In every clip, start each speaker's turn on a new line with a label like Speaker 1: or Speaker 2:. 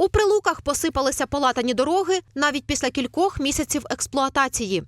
Speaker 1: У прилуках посипалися полатані дороги навіть після кількох місяців експлуатації.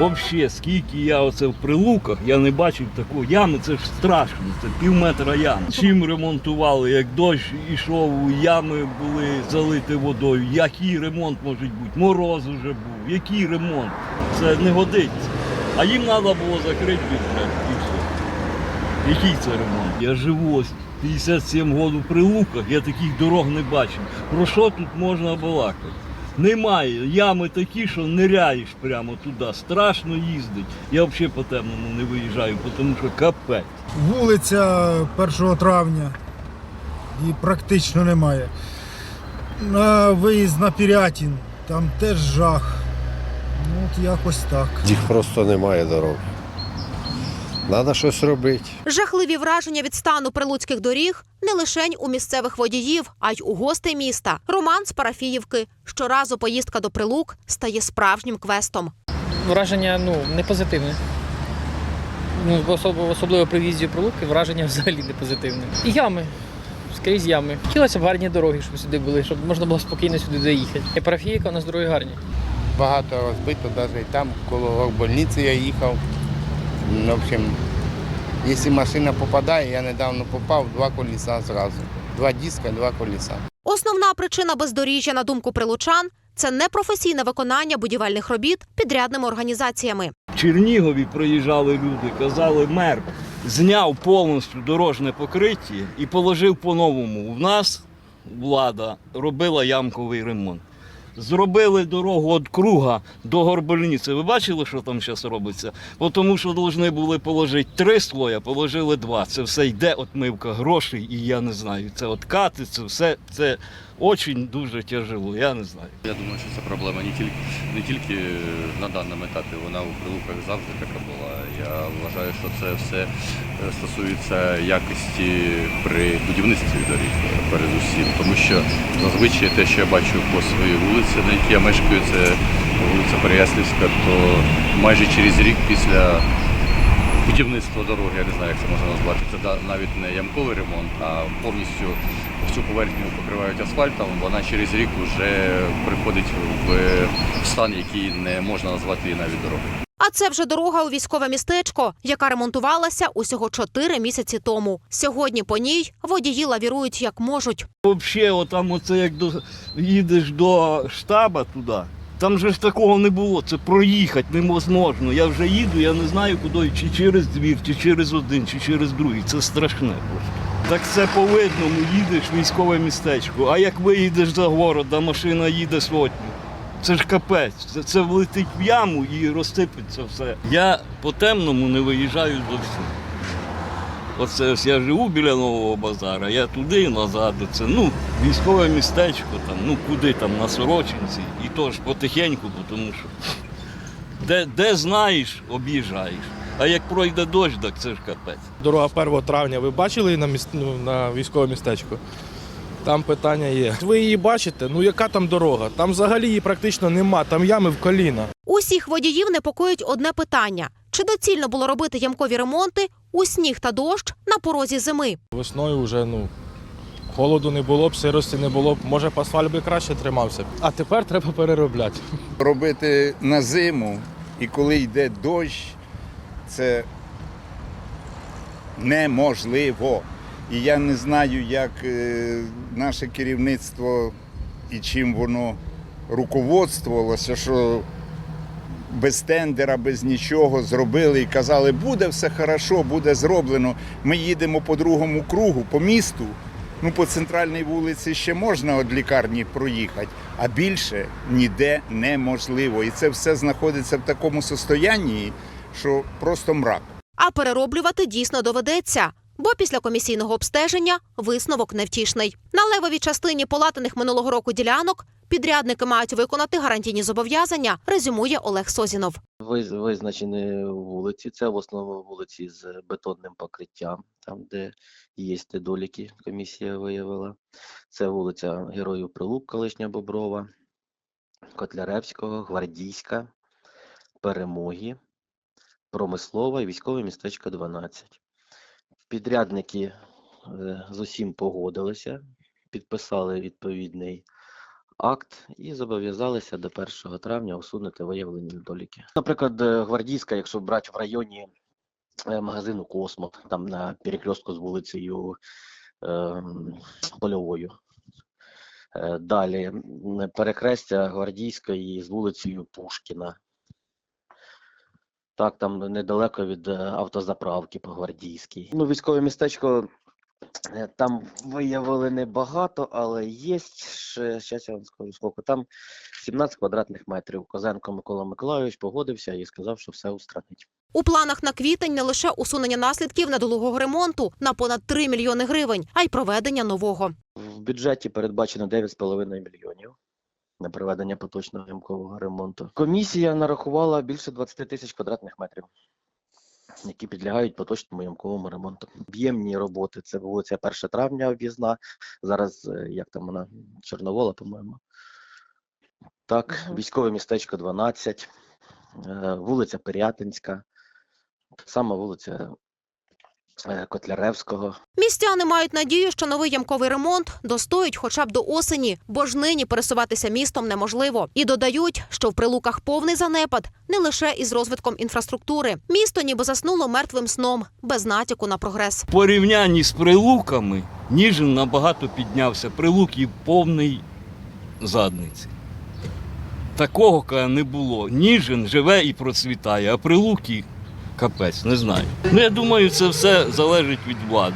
Speaker 2: Вообще, скільки я оце в прилуках, я не бачив такого ями, це ж страшно, це пів метра ями. Чим ремонтували, як дощ ішов, ями були залиті водою. Який ремонт може бути? Мороз уже був, який ремонт? Це не годиться. А їм треба було закрити бюджет і все. Який це ремонт? Я живу ось 57 років в прилуках, я таких дорог не бачив. Про що тут можна балакати? Немає. Ями такі, що ниряєш прямо туди. Страшно їздить. Я взагалі по темному не виїжджаю, тому що капець.
Speaker 3: Вулиця 1 травня і практично немає. На виїзд на Пірятін, там теж жах. Ну, от якось так.
Speaker 4: Їх просто немає дорог. Треба щось робити.
Speaker 1: Жахливі враження від стану прилуцьких доріг не лишень у місцевих водіїв, а й у гостей міста. Роман з Парафіївки. Щоразу поїздка до прилук стає справжнім квестом.
Speaker 5: Враження ну, не позитивне. Ну, особливо при в'їзді прилуки враження взагалі не позитивне. І ями. Скрізь ями. Хотілося б гарні дороги, щоб сюди були, щоб можна було спокійно сюди доїхати. І парафіїка у нас дороги гарні.
Speaker 6: багато розбито, навіть там, коло больниці я їхав. Ну, В общем, якщо машина попадає, я недавно попав, два колеса зразу. Два диска, два колеса.
Speaker 1: Основна причина бездоріжжя, на думку прилучан, це непрофесійне виконання будівельних робіт підрядними організаціями.
Speaker 2: В Чернігові проїжджали люди, казали, мер зняв повністю дорожне покриття і положив по-новому. У нас влада робила ямковий ремонт. Зробили дорогу від круга до Горбольниці. Ви бачили, що там зараз робиться? Бо Тому що повинні були положити три слоя, положили два. Це все йде отмивка грошей, і я не знаю. Це откати, це все це дуже дуже тяжело. Я не знаю.
Speaker 7: Я думаю, що це проблема не тільки, не тільки на даному етапі, вона у прилуках завжди така була. Я вважаю, що це все е, стосується якості при будівництві доріг передусім. Тому що зазвичай те, що я бачу по своїй вулиці, на якій я мешкаю, це вулиця Переяслівська, то майже через рік після будівництва дороги, я не знаю, як це можна назвати. Це навіть не ямковий ремонт, а повністю всю поверхню покривають асфальтом. Вона через рік вже приходить в стан, який не можна назвати її навіть дорогою.
Speaker 1: А це вже дорога у військове містечко, яка ремонтувалася усього чотири місяці тому. Сьогодні по ній водії лавірують як можуть.
Speaker 2: Взагалі, отам оце як до, їдеш до штаба туди, там же ж такого не було. Це проїхати невозможно. Я вже їду, я не знаю куди, чи через двір, чи через один, чи через другий. Це страшне просто. Так це по видному їдеш в військове містечко. А як виїдеш за город, а машина їде сотню. Це ж капець. Це, це влетить в яму і розсипеться все. Я по темному не виїжджаю зовсім. Оце ось я живу біля нового базара, я туди і назад. Це ну, військове містечко, там, ну куди там, на Сорочинці, і то ж потихеньку, тому що де, де знаєш, об'їжджаєш. А як пройде дощ, так це ж капець.
Speaker 8: Дорога 1 травня ви бачили на, міс... ну, на військове містечко? Там питання є. Ви її бачите? Ну яка там дорога? Там взагалі її практично нема, там ями в коліна.
Speaker 1: Усіх водіїв непокоїть одне питання: чи доцільно було робити ямкові ремонти у сніг та дощ на порозі зими?
Speaker 8: Весною вже ну, холоду не було б, сирості не було б. Може, асфальт би краще тримався. А тепер треба переробляти.
Speaker 6: Робити на зиму і коли йде дощ, це неможливо. І я не знаю, як е, наше керівництво і чим воно руководствувалося, що без тендера, без нічого зробили і казали, буде все хорошо, буде зроблено. Ми їдемо по другому кругу, по місту. Ну, по центральній вулиці ще можна від лікарні проїхати, а більше ніде неможливо. І це все знаходиться в такому состоянні, що просто мрак.
Speaker 1: А перероблювати дійсно доведеться. Бо після комісійного обстеження висновок невтішний. На левовій частині полатаних минулого року ділянок підрядники мають виконати гарантійні зобов'язання, резюмує Олег Созінов.
Speaker 9: Визначені вулиці. Це в основному вулиці з бетонним покриттям, там, де є недоліки, комісія виявила. Це вулиця Героїв Прилук, колишня Боброва, Котляревського, Гвардійська, перемоги, промислова і військове містечко 12. Підрядники е, з усім погодилися, підписали відповідний акт і зобов'язалися до 1 травня усунути виявлені недоліки. Наприклад, е, Гвардійська, якщо брати в районі е, магазину Космо, там на перекрестку з вулицею ем, Польовою. Е, Далі м, перехрестя Гвардійської з вулицею Пушкіна. Так, там недалеко від автозаправки по Гвардійській. Ну, військове містечко там виявили небагато, але є ще, щас я вам скажу скільки. Там 17 квадратних метрів. Козенко Микола Миколайович погодився і сказав, що все устранить.
Speaker 1: У планах на квітень не лише усунення наслідків недолугого ремонту на понад 3 мільйони гривень, а й проведення нового.
Speaker 9: В бюджеті передбачено 9,5 мільйонів на проведення поточного ямкового ремонту. Комісія нарахувала більше 20 тисяч квадратних метрів, які підлягають поточному ямковому ремонту. Об'ємні роботи це вулиця 1 травня об'їзна. Зараз е, як там вона Чорновола, по-моєму. Так,
Speaker 5: угу.
Speaker 9: військове містечко 12, е, вулиця Пирятинська, сама вулиця Котляревського.
Speaker 1: Містяни мають надію, що новий ямковий ремонт достоїть хоча б до осені, бо ж нині пересуватися містом неможливо. І додають, що в прилуках повний занепад не лише із розвитком інфраструктури. Місто ніби заснуло мертвим сном, без натяку на прогрес.
Speaker 2: В порівнянні з прилуками Ніжин набагато піднявся. Прилуки повний задниці. Такого не було. Ніжин живе і процвітає, а прилуки капець, не знаю. Ну я думаю, це все залежить від влади.